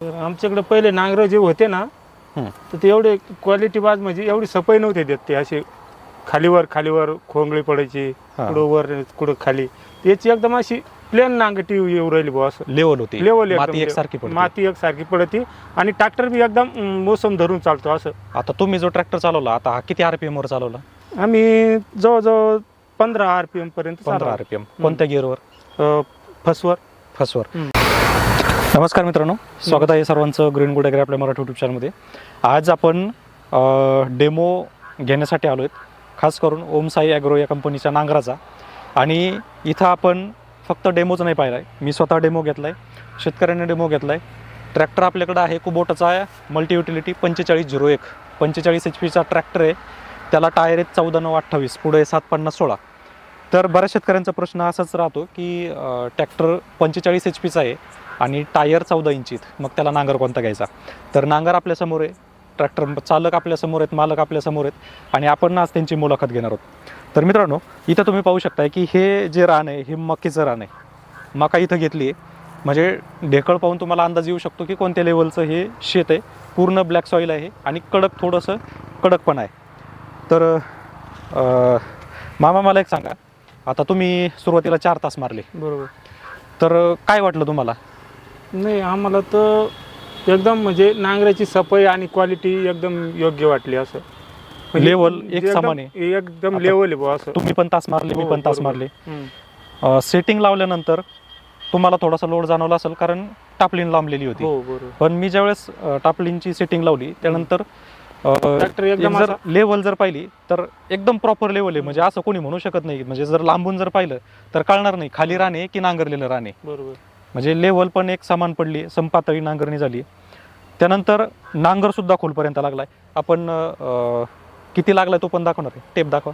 आमच्याकडे पहिले नांगर जे होते ना हं. तर ते एवढे क्वालिटी बाज म्हणजे एवढी सफाई नव्हते देत ते असे खालीवर खालीवर खोंगळी पडायची. कुठं वर कुठं खाली. याची एकदम अशी प्लेन नांगटी येऊ राहिली बुवा असं. लेवल होती. लेवल माती एकसारखी माती एकसारखी पडती. आणि ट्रॅक्टर बी एकदम मोसम धरून चालतो असं. आता तुम्ही जो ट्रॅक्टर चालवला आता हा किती आरपीएम वर चालवला? आम्ही जवळजवळ पंधरा आर पी एम पर्यंत पंधरा. आरपीएम कोणत्या गिअरवर फसवर फसवर. नमस्कार मित्रांनो स्वागत आहे सर्वांचं ग्रीन गुड ॲग्री आपल्या मराठी युट्यूब चॅनलमध्ये आज आपण डेमो घेण्यासाठी आलो आहेत. खास करून ओम साई ॲग्रो या कंपनीच्या नांगराचा. आणि इथं आपण फक्त डेमोच नाही पाहिला आहे मी स्वतः डेमो घेतला आहे शेतकऱ्यांनी डेमो घेतला आहे ट्रॅक्टर आपल्याकडं आहे कुबोटाचा मल्टी युटिलिटी पंचेचाळीस झिरो एक. पंचेचाळीस एच पीचा ट्रॅक्टर आहे. त्याला टायर आहेत चौदा नऊ अठ्ठावीस. पुढे सात पन्नास सोळा. तर बऱ्याच शेतकऱ्यांचा प्रश्न असाच राहतो की ट्रॅक्टर पंचेचाळीस एच पीचा आहे. आणि टायर चौदा इंचीत मग त्याला नांगर कोणता घ्यायचा? तर नांगर आपल्यासमोर आहे. ट्रॅक्टर चालक आपल्यासमोर आहेत मालक आपल्यासमोर आहेत. आणि आपण आज त्यांची मुलाखत घेणार आहोत. तर मित्रांनो इथं तुम्ही पाहू शकताय की हे जे रान आहे हे मकीचं रान आहे. मका इथं घेतली आहे. म्हणजे ढेकळ पाहून तुम्हाला अंदाज येऊ शकतो की कोणत्या लेवलचं हे शेत आहे. पूर्ण ब्लॅक सॉईल आहे आणि कडक थोडंसं कडक पण आहे. तर मामा मला एक सांगा. आता तुम्ही सुरुवातीला चार तास मारले. बरोबर. तर काय वाटलं तुम्हाला? नाही आम्हाला तर एकदम म्हणजे नांगराची सफाई आणि क्वालिटी एकदम योग्य वाटली असं. म्हणजे Level एक एकदम- समान. आहे. एकदम आता लेवल आहे बुवा असं. तुम्ही पण तास मारले मी हो, पण तास बरोबर. मारले. हम्म. सेटिंग लावल्यानंतर तुम्हाला थोडासा लोड जाणवला असेल कारण टापलिन लांबलेली होती. हो बरोबर. पण मी ज्यावेळेस अ, टापलिनची सेटिंग लावली त्यानंतर ट्रॅक्टर एकदम जर असा- लेवल जर पाहिली तर एकदम प्रॉपर लेवल आहे. म्हणजे असं कोणी म्हणू शकत नाही. म्हणजे जर लांबून जर पाहिलं तर कळणार नाही. खाली राणे की नांगरलेलं राणे? बरोबर. म्हणजे लेवल पण एक समान पडली संपातळी नांगरणी झाली. त्यानंतर नांगरसुद्धा खोलपर्यंत लागला आहे आपण किती लागलाय तो पण दाखवणार आहे. टेप दाखवा.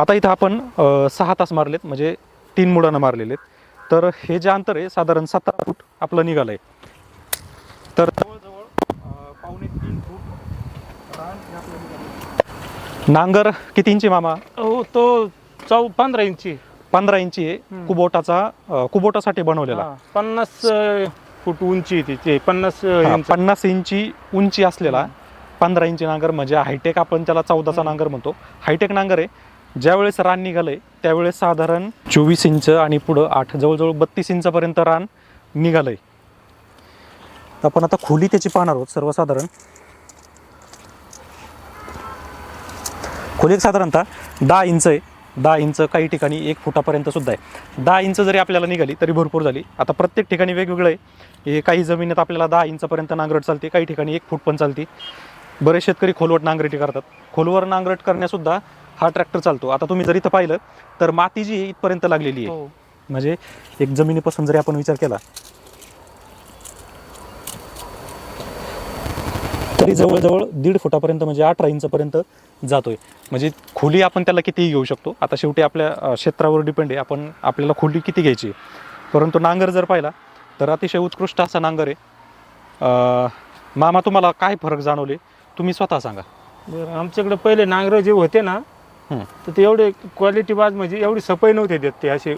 आता इथं आपण सहा तास मारलेत म्हणजे तीन मुडानं मारलेले आहेत तर हे जे अंतर आहे साधारण सतरा फूट आपलं निघालं आहे तर जवळजवळ पावणे तीन फूट नांगर किती इंची मामा? हो तो चौ पंधरा इंची. पंधरा इंची आहे. कुबोटाचा कुबोटासाठी बनवलेला. पन्नास फूट उंची तिची पन्नास पन्नास इंची उंची असलेला पंधरा इंची नांगर म्हणजे हायटेक आपण त्याला चौदाचा. नांगर म्हणतो. हायटेक नांगर आहे. ज्यावेळेस रान निघालंय त्यावेळेस साधारण चोवीस इंच आणि पुढं आठ जवळजवळ बत्तीस इंचापर्यंत रान निघालंय. आपण आता खोली त्याची पाहणार आहोत सर्वसाधारण. खोली साधारणतः दहा इंच आहे. दहा इंच काही ठिकाणी एक फुटापर्यंत सुद्धा आहे. दहा इंच जरी आपल्याला निघाली तरी भरपूर झाली. आता प्रत्येक ठिकाणी वेगवेगळं आहे. हे काही जमिनीत आपल्याला दहा इंचापर्यंत नांगरट चालते काही ठिकाणी एक फूट पण चालते. बरेच शेतकरी खोलवट नांगरटी करतात. खोलवर नांगरट करण्यासुद्धा हा ट्रॅक्टर चालतो. आता तुम्ही जर इथं पाहिलं तर माती जी इथपर्यंत लागलेली आहे. हो. म्हणजे एक जमिनीपासून जरी आपण विचार केला तरी जवळजवळ दीड फुटापर्यंत म्हणजे अठरा इंचपर्यंत जातोय. म्हणजे खोली आपण त्याला कितीही घेऊ शकतो. आता शेवटी आपल्या क्षेत्रावर डिपेंड आहे. आपण आपल्याला खोली किती घ्यायची? आहे. परंतु नांगर जर पाहिला तर अतिशय उत्कृष्ट असा नांगर आहे. मामा तुम्हाला काय फरक जाणवले? तुम्ही स्वतः सांगा. बरं आमच्याकडे पहिले नांगर जे होते ना हं. तर ते एवढे क्वालिटी बाज म्हणजे एवढी सफाई नव्हते देत ते असे.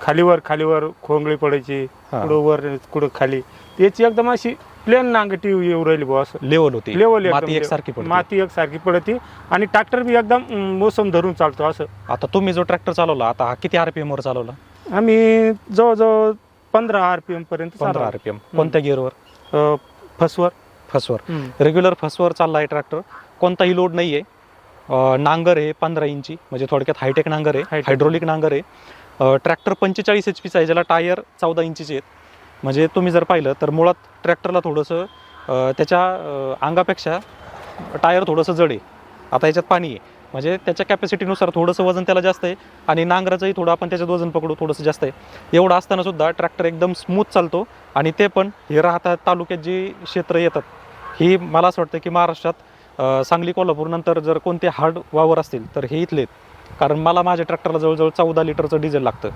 खालीवर खालीवर खोंगळी पडायची. कुठं वर कुठं खाली. याची एकदम अशी प्लेन नांगटी येऊ राहिली बुवा असं. लेवल होती. लेवल माती एकसारखी पडते. माती एकसारखी पडती. आणि ट्रॅक्टर बी एकदम अं, मोसम धरून चालतो असं. आता तुम्ही जो ट्रॅक्टर चालवला आता हा किती आरपीएम वर चालवला? आम्ही जवळजवळ पंधरा आर पी एम पर्यंत पंधरा चालवतो. आरपीएम कोणत्या गिअरवर अं, फसवर. फसवर. रेग्युलर फसवर चालला आहे ट्रॅक्टर कोणताही लोड नाही आहे नांगर आहे पंधरा इंची. म्हणजे थोडक्यात हायटेक नांगर आहे. Hi-tech. हायड्रोलिक नांगर आहे. ट्रॅक्टर पंचेचाळीस एच पीचा आहे ज्याला टायर चौदा इंचीचे आहेत. म्हणजे तुम्ही जर पाहिलं तर मुळात ट्रॅक्टरला थोडंसं त्याच्या अंगापेक्षा टायर थोडंसं जड आहे. आता याच्यात पाणी आहे. म्हणजे त्याच्या कॅपॅसिटीनुसार थोडंसं वजन त्याला जास्त आहे आणि नांगराचंही थोडं आपण त्याच्यात वजन पकडू थोडंसं जास्त आहे. एवढं असतानासुद्धा ट्रॅक्टर एकदम स्मूथ चालतो आणि ते पण हे राहतात तालुक्यात जी क्षेत्र येतात ही मला असं वाटतं की महाराष्ट्रात सांगली कोल्हापूरनंतर जर कोणते हार्ड वावर असतील तर हे इथले आहेत. कारण मला माझ्या ट्रॅक्टरला जवळजवळ चौदा लिटरचं डिझेल लागतं.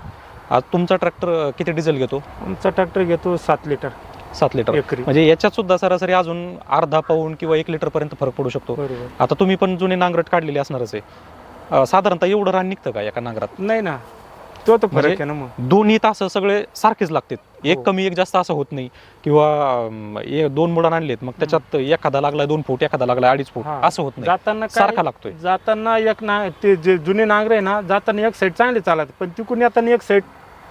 आज तुमचा ट्रॅक्टर किती डिझेल घेतो? आमचा ट्रॅक्टर घेतो सात लिटर. सात लिटर. एकरी. म्हणजे याच्यात सुद्धा सरासरी अजून अर्धा पाऊण किंवा एक लिटर पर्यंत फरक पडू शकतो. बरोबर. आता तुम्ही पण जुने नांगरट काढलेली असणारच आहे. अं, साधारणतः एवढं रान निघतं का एका नांगरात? नाही ना. तो तर फरक म्हणजे- आहे ना मग. दोन्ही तास सगळे सारखेच लागतात. एक हो. कमी एक जास्त असं होत नाही. किंवा अं, ए- दोन मुलं आणलेत. मग त्याच्यात एखादा लागलाय दोन फूट एखादा लागलाय अडीच फूट. हा. असं होत नाही. जाताना काय- सारखा लागतोय. जाताना एक ना ते जे जुने नांगरे आहे ना जाताना एक साईड चांगले चालत पण तिकडून येताना एक साईड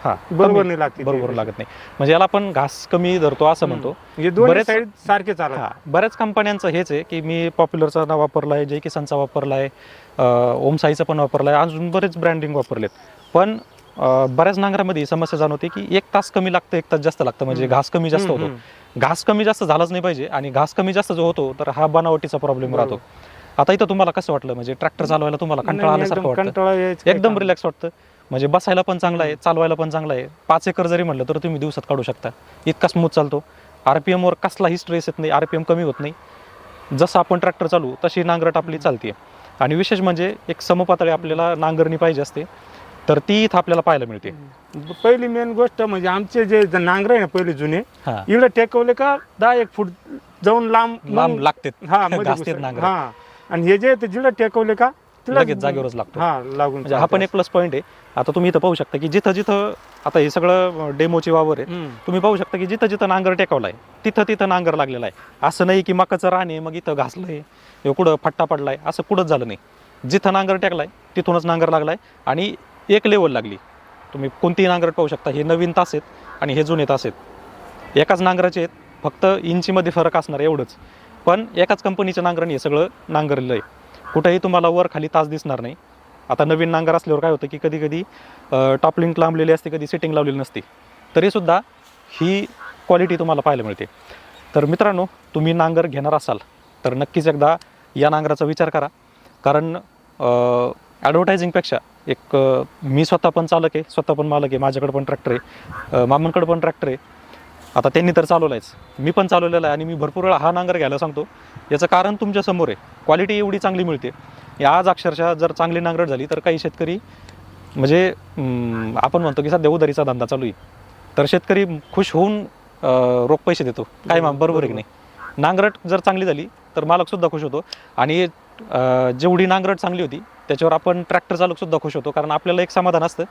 हा बरोबर नाही लागते बरोबर लागत नाही. म्हणजे याला आपण घास कमी धरतो असं म्हणतो. दोन्ही बरेच- साईड सारखे चालत हा बऱ्याच कंपन्यांचं हेच आहे की मी पॉप्युलरचा नाव वापरलाय जय किसानचा वापरलाय अं, ओम साईचा पण वापरलाय अजून बरेच ब्रँडिंग वापरलेत. पण बऱ्याच नांगरामध्ये समस्या जाणवते की एक तास कमी लागतं एक तास जास्त लागतं. म्हणजे. घास कमी जास्त होतो. घास कमी जास्त झालाच नाही पाहिजे आणि घास कमी जास्त जो होतो तर हा बनावटीचा प्रॉब्लेम. राहतो. आता इथं तुम्हाला कसं वाटलं? म्हणजे ट्रॅक्टर चालवायला तुम्हाला कंटाळा आल्यासारखं वाटतं? एकदम रिलॅक्स वाटतं? म्हणजे बसायला पण चांगलं आहे चालवायला पण चांगलं आहे. पाच एकर जरी म्हटलं तर तुम्ही दिवसात काढू शकता. इतका स्मूथ चालतो. आर पी एमवर कसलाही स्ट्रेस येत नाही आर पी एम कमी होत नाही. जसं आपण ट्रॅक्टर चालू तशी नांगरट आपली चालते आणि विशेष म्हणजे एक समपातळी आपल्याला नांगरणी पाहिजे असते तर ती इथं आपल्याला पाहायला मिळते. पहिली मेन गोष्ट म्हणजे आमचे जे नांगरे आहे ना पहिले जुने इकडे टेकवले का दहा एक फूट जाऊन लांब लांब लागते हा आणि हे जे जिकडे टेकवले का लगेच जागेवरच लागतो. हा लागून म्हणजे हा पण एक प्लस पॉईंट आहे. आता तुम्ही इथं पाहू शकता की जिथं जिथं आता हे सगळं डेमोची वावर आहे. तुम्ही पाहू शकता की जिथं जिथं नांगर टेकवलाय तिथं तिथं नांगर लागलेला आहे. असं नाही की मकाचं रान आहे मग इथं घासलंय हे कुठं फट्टा पडलाय असं कुठंच झालं नाही. जिथं नांगर टेकलाय तिथूनच नांगर लागलाय आणि एक लेवल लागली. तुम्ही कोणतीही नांगर पाहू शकता. हे नवीन तास आहेत आणि हे जुने तास आहेत. एकाच नांगराचे आहेत. फक्त इंचीमध्ये फरक असणार एवढंच. पण एकाच कंपनीच्या नांगराने हे सगळं नांगरलेलं आहे. कुठेही तुम्हाला वर खाली तास दिसणार नाही. आता नवीन नांगर असल्यावर काय होतं की कधी कधी टॉप लिंक लांबलेली असते कधी सिटिंग लावलेली नसते. तरीसुद्धा ही क्वालिटी तुम्हाला पाहायला मिळते. तर मित्रांनो तुम्ही नांगर घेणार असाल तर नक्कीच एकदा या नांगराचा विचार करा. कारण ॲडव्हर्टायझिंगपेक्षा एक मी स्वतः पण चालक आहे स्वतः पण मालक आहे माझ्याकडं पण ट्रॅक्टर आहे मामांकडं पण ट्रॅक्टर आहे. आता त्यांनी तर चालवलं आहेच मी पण चालवलेला आहे आणि मी भरपूर वेळा हा नांगर घ्यायला सांगतो. याचं कारण तुमच्यासमोर आहे. क्वालिटी एवढी चांगली मिळते. आज अक्षरशः जर चांगली नांगरट झाली तर काही शेतकरी म्हणजे आपण म्हणतो की सध्या उधारीचा धंदा चालू आहे. तर शेतकरी खुश होऊन रोख पैसे देतो. काय मा बरोबर आहे की नाही? नांगरट जर चांगली झाली तर मालक सुद्धा खुश होतो. आणि जेवढी नांगरट चांगली होती त्याच्यावर आपण ट्रॅक्टर चालकसुद्धा खुश होतो. कारण आपल्याला एक समाधान असतं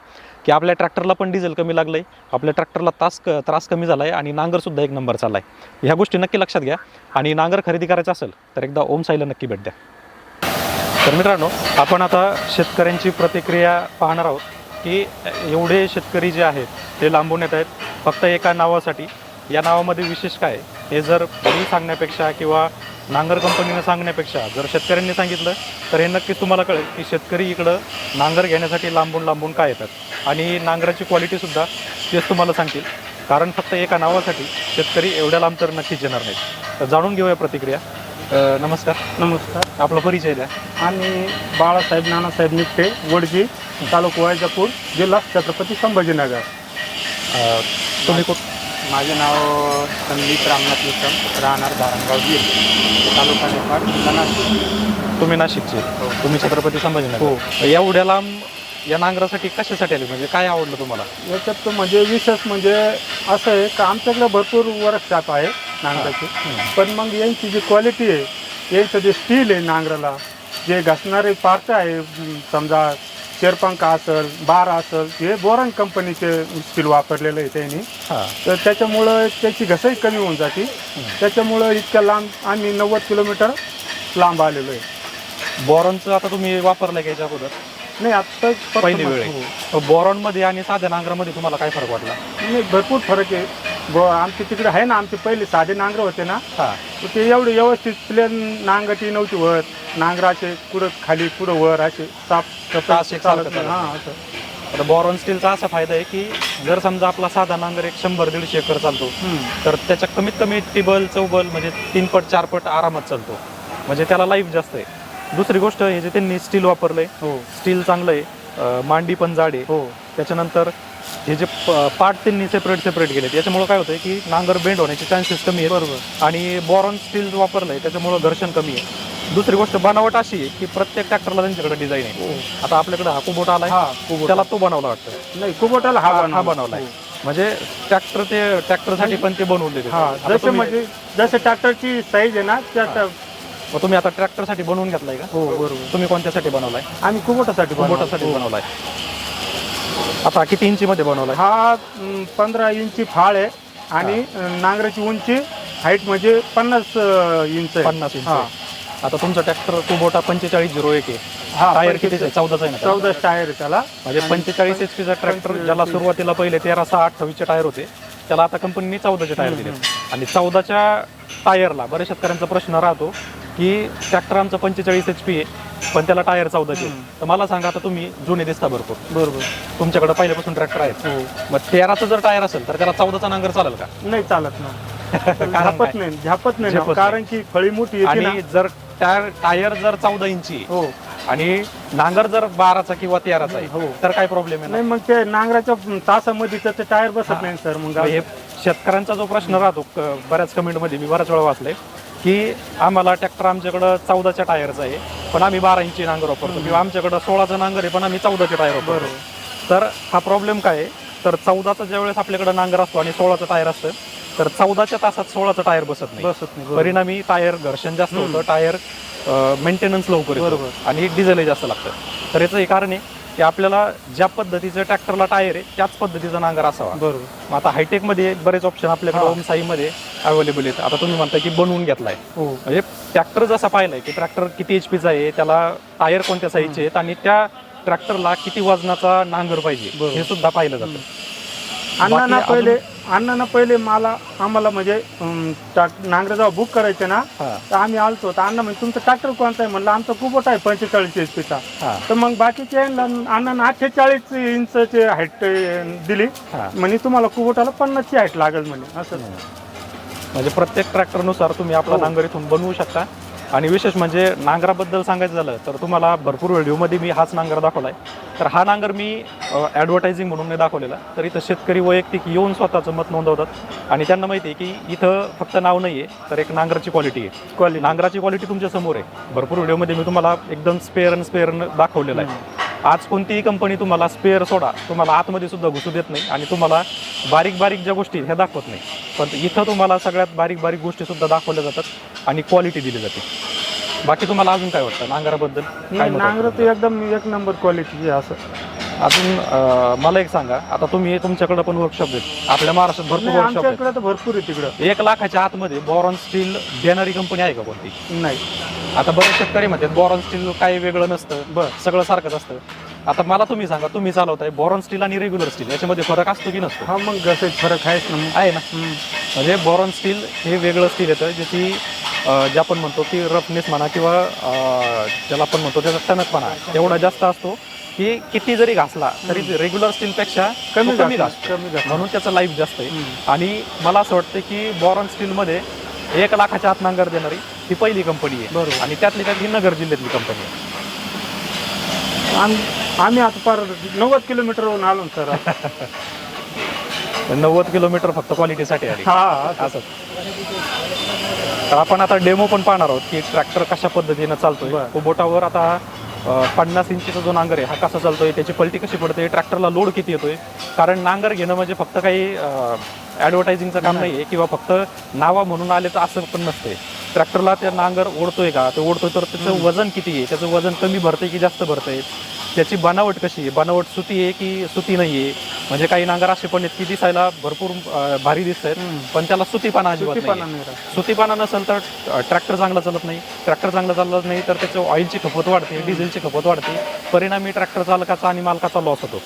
की आपल्या ट्रॅक्टरला पण डिझेल कमी लागलं आहे आपल्या ट्रॅक्टरला तास क त्रास कमी झाला आहे आणि नांगरसुद्धा एक नंबर चालला आहे ह्या गोष्टी नक्की लक्षात घ्या. आणि नांगर खरेदी करायचं असेल तर एकदा ओम साईला नक्की भेट द्या. तर मित्रांनो आपण आता शेतकऱ्यांची प्रतिक्रिया पाहणार आहोत की एवढे शेतकरी जे आहेत ते लांबून येत आहेत फक्त एका नावासाठी. या नावामध्ये विशेष काय आहे? हे जर मी सांगण्यापेक्षा किंवा नांगर कंपनीनं सांगण्यापेक्षा जर शेतकऱ्यांनी सांगितलं तर हे नक्कीच तुम्हाला कळेल की शेतकरी इकडं नांगर घेण्यासाठी लांबून लांबून काय येतात. आणि नांगराची क्वालिटीसुद्धा तेच तुम्हाला सांगतील. कारण फक्त एका नावासाठी शेतकरी एवढ्या लांब तर नक्कीच येणार नाहीत. तर जाणून घेऊया प्रतिक्रिया. अ, नमस्कार. नमस्कार. आपला परिचय द्या. आणि बाळासाहेब नानासाहेब निपटे वडजी तालुका वैजापूर जिल्हा छत्रपती संभाजीनगर. अ, तुम्ही कुठ माझे नाव संदीप रामनाथ निकम राहणार धारणगाव बीड तालुका निफाड जिल्हा नाशिक. तुम्ही नाशिकचे? तुम्ही छत्रपती संभाजीनगर? हो. एवढ्या लांब या नांगरासाठी कशासाठी आले? म्हणजे काय आवडलं तुम्हाला? याच्यात तर म्हणजे विशेष म्हणजे असं आहे का आमच्याकडे भरपूर वर्कशॉप आहे नांगराची. पण मग यांची जी क्वालिटी आहे यांचं जे स्टील आहे नांगराला जे घसणारे पार्ट आहे समजा शेरपंखा असेल बार असेल हे बोरन कंपनीचे स्टील वापरलेलं आहे त्यांनी. हां. तर त्याच्यामुळं त्याची घसाई कमी होऊन जाते. त्याच्यामुळं इतक्या लांब आम्ही नव्वद किलोमीटर लांब आलेलो आहे. बॉरॉनचं आता तुम्ही वापरलं का याच्या अगोदर? नाही आत्ता फक्त पहिली वेळ आहे. बॉरॉनमध्ये आणि साध्या नांगरामध्ये तुम्हाला काय फरक वाटला? नाही भरपूर फरक आहे. ब आमचे तिकडे आहे ना आमचे पहिले साधे नांगर होते ना. हां. तर ते एवढे व्यवस्थित प्लेन नांगटी नव्हती वर नांगराचे पुढं खाली पुढं वर असे साफ एक सारखं चालत चालत हां असं. आता बॉरॉन स्टीलचा असा फायदा आहे की जर समजा आपला साधा नांगर एक शंभर दीडशे एकर चालतो हम्म. तर त्याच्या कमीत कमी टिबल चौबल म्हणजे तीन पट चार पट आरामात चालतो. म्हणजे त्याला लाईफ जास्त आहे. दुसरी गोष्ट हे जे त्यांनी स्टील वापरलंय हो. स्टील चांगलं आहे अं, मांडी पण जाड आहे. हो. त्याच्यानंतर हे जे पार्ट त्यांनी सेपरेट सेपरेट केले याच्यामुळे काय होतंय की नांगर बेंड होण्याचे चान्सेस कमी आहेत. बरोबर. आणि बॉरॉन स्टील वापरलंय त्याच्यामुळं घर्षण कमी आहे. दुसरी गोष्ट बनावट अशी आहे की प्रत्येक ट्रॅक्टरला त्यांच्याकडे डिझाईन आहे. हो. आता आपल्याकडे हा कुबोटा आलाय. कुबोटा. त्याला तो बनवला वाटतं. नाही कुबोटाला हा हा- बनवला. बनवलाय. हो. म्हणजे ट्रॅक्टर ते ट्रॅक्टरसाठी पण ते हा आता जसे म्हणजे जसे ट्रॅक्टरची साईज आहे ना त्या मग तुम्ही आता ट्रॅक्टरसाठी बनवून घेतलाय का? हो बरोबर. तुम्ही कोणत्यासाठी बनवलाय? आम्ही कुबोटासाठी बनवला. कुबोटासाठी. बनवलाय. आता किती इंचीमध्ये बनवलाय? हा अं, पंधरा इंची फाळ आहे आणि अं, नांगराची उंची हाईट म्हणजे पन्नास अं, इंच आहे. पन्नास इंच हा. आता तुमचा ट्रॅक्टर कुबोटा पंचेचाळीस झिरो एक आहे. हा टायर पंचवीस- किती चौदाचा आहे ना चौदा टायर आहे त्याला. म्हणजे पंचेचाळीस एच पीचा ट्रॅक्टर ज्याला सुरुवातीला पहिले तेरा सहा अठ्ठावीसचे टायर होते. त्याला आता कंपनीने चौदाचे टायर दिले आणि चौदाच्या टायरला बऱ्याच शेतकऱ्यांचा प्रश्न राहतो की ट्रॅक्टर आमचं पंचेचाळीस एच पी आहे पण त्याला टायर चौदाचे आहे. तर मला सांगा आता तुम्ही जुने दिसता भरपूर. बरोबर. तुमच्याकडे पहिल्यापासून ट्रॅक्टर आहेत. हो. मग तेराचं जर टायर असेल तर त्याला चौदाचा नांगर चालेल का? नाही चालत ना. कारण झापत? नाही झापत नाही ना. झेपत कारण की फळी मोठी येते ना. आणि जर टायर टायर जर चौदा इंची आहे हो. आणि नांगर जर बाराचा किंवा तेराचा हो. आहे तर काय प्रॉब्लेम आहे ना? नाही मग ते नांगराच्या तासामध्ये त्याचं टायर बसत नाही सर मग मग हे शेतकऱ्यांचा जो प्रश्न राहतो क- बऱ्याच कमेंटमध्ये मी बऱ्याच वेळा वाचले की आम्हाला ट्रॅक्टर आमच्याकडं चौदाच्या टायरचा आहे. पण आम्ही बारा इंची नांगर वापरतो किंवा आमच्याकडं सोळाचा नांगर आहे पण आम्ही चौदाचे टायर वापरतो. बरोबर. तर हा प्रॉब्लेम काय आहे? तर चौदाचा ज्यावेळेस आपल्याकडे नांगर असतो आणि सोळाचा टायर असतं तर चौदाच्या तासात सोळाचं टायर बसत नाही. बसत नाही. परिणामी टायर घर्षण जास्त होतं टायर मेंटेनन्स लवकर. आणि डिझेलही जास्त लागतं. तर याचं हे कारण आहे. की आपल्याला ज्या पद्धतीचं ट्रॅक्टरला टायर आहे त्याच पद्धतीचा नांगर असावा. बरोबर. मग आता हायटेकमध्ये बरेच ऑप्शन आपल्याकडे हा. ओम साईमध्ये अवेलेबल आहेत. आता तुम्ही म्हणताय की बनवून घेतलाय. हो. म्हणजे ट्रॅक्टर जसा पाहिलाय की ट्रॅक्टर किती एच पीचा आहे त्याला टायर कोणत्या साईजचे आहेत आणि त्या ट्रॅक्टरला किती वजनाचा नांगर पाहिजे बरोबर. हे सुद्धा पाहिलं जातं. अण्णांना बाकी पहिले अण्णांना पहिले मला आम्हाला म्हणजे अं, नांगरं जेव्हा बुक करायचे ना हा. तर आम्ही आलतो. तर अण्णा म्हणजे तुमचं ट्रॅक्टर कोणता आहे? म्हणलं आमचा कुबोट आहे पंचेचाळीस एच पीचा हा. तर मग बाकीचे अण्णांना अठ्ठेचाळीस इंचचे हाईट दिली. हा. म्हणजे तुम्हाला कुबोटाला पन्नासची हाईट लागेल. म्हणे असं. म्हणजे प्रत्येक ट्रॅक्टरनुसार तुम्ही आपला हो. नांगर इथून बनवू शकता. आणि विशेष म्हणजे नांगराबद्दल सांगायचं झालं तर तुम्हाला भरपूर व्हिडिओमध्ये मी हाच नांगर दाखवलाय. तर हा नांगर मी ॲडव्हर्टायझिंग म्हणून नाही दाखवलेला. तर इथं शेतकरी वैयक्तिक येऊन स्वतःचं मत नोंदवतात. आणि त्यांना माहिती आहे की इथं फक्त नाव नाही आहे तर एक नांगराची क्वालिटी आहे. क्वालिटी नांगराची क्वालिटी तुमच्यासमोर आहे. भरपूर व्हिडिओमध्ये मी तुम्हाला एकदम स्पेअर अँड स्पेअर दाखवलेलं आहे. आज कोणतीही कंपनी तुम्हाला स्पेअर सोडा. तुम्हाला आतमध्ये सुद्धा घुसू देत नाही आणि तुम्हाला बारीक बारीक ज्या गोष्टी ह्या दाखवत नाही. पण इथं तुम्हाला सगळ्यात बारीक बारीक गोष्टी सुद्धा दाखवल्या जातात आणि क्वालिटी दिली जाते. बाकी तुम्हाला अजून काय वाटतं? नांगराबद्दल काय मत नांगर वाटतं? तर एकदम एक नंबर क्वालिटी असं. अजून अं, मला एक सांगा. आता तुम्ही तुमच्याकडे पण वर्कशॉप आहेत. आपल्या महाराष्ट्रात भरपूर नाही, वर्कशॉप आहेत. आमच्याकडे तर भरपूर आहे तिकडं. एक लाखाच्या आतमध्ये बॉरॉन स्टील देणारी कंपनी आहे का कोणती? नाही. आता बरेच शेतकरी म्हणतात बॉरॉन स्टील काही वेगळं नसतं. बरं. सगळं सारखंच असतं. आता मला तुम्ही सांगा तुम्ही चालवताय बॉरॉन स्टील आणि रेग्युलर स्टील याच्यामध्ये फरक असतो की नसतो हा मग कसं फरक आहेच ना मग आहे ना हम्म. म्हणजे बॉरॉन स्टील हे वेगळं स्टील येतं ज्याची अं, जे आपण म्हणतो की रफनेस म्हणा किंवा अं, ज्याला आपण म्हणतो त्याचा टणकपणा एवढा जास्त असतो की किती जरी घासला तरी रेग्युलर स्टीलपेक्षा कमी कमी घासतो कमी. म्हणून त्याचं लाईफ जास्त आहे. आणि मला असं वाटतं की बॉरॉन स्टीलमध्ये एक लाखाच्या आत नांगर देणारी ही पहिली कंपनी आहे बरोबर. आणि त्यातली त्यात ही नगर जिल्ह्यातली कंपनी आहे आम- आम्ही आता फार नव्वद किलोमीटरवरून आलो ना सर. नव्वद किलोमीटर फक्त क्वालिटीसाठी आली. हा असं. तर आपण आता डेमो पण पाहणार आहोत की ट्रॅक्टर कशा पद्धतीनं चालतोय. बरं. कुबोटावर आता अं, पन्नास इंचीचा जो नांगर आहे हा कसा चालतोय त्याची पलटी कशी पडते ट्रॅक्टरला लोड किती येतोय? कारण नांगर घेणं म्हणजे फक्त काही ॲडव्हर्टायझिंगचं काम नाही. आहे किंवा फक्त नावा म्हणून आले तर असं पण नसते ट्रॅक्टरला त्या नांगर ओढतोय का? ते ओढतोय तर त्याचं वजन किती आहे? त्याचं वजन कमी भरतंय की जास्त भरतंय? त्याची बनावट कशी आहे? बनावट सुती आहे की सुती नाही आहे म्हणजे काही नांगर असे पण आहेत की दिसायला भरपूर अं, भारी दिसत आहेत. पण त्याला सुतीपणा अजिबात सुतीपणा नाही नाही राहत. सुतीपणा नसेल तर ट्रॅक्टर चांगला चालत नाही. ट्रॅक्टर चांगला चालत नाही तर त्याचं ऑइलची खपत वाढते डिझेलची खपत वाढते. परिणामी ट्रॅक्टर चालकाचा आणि मालकाचा लॉस होतो.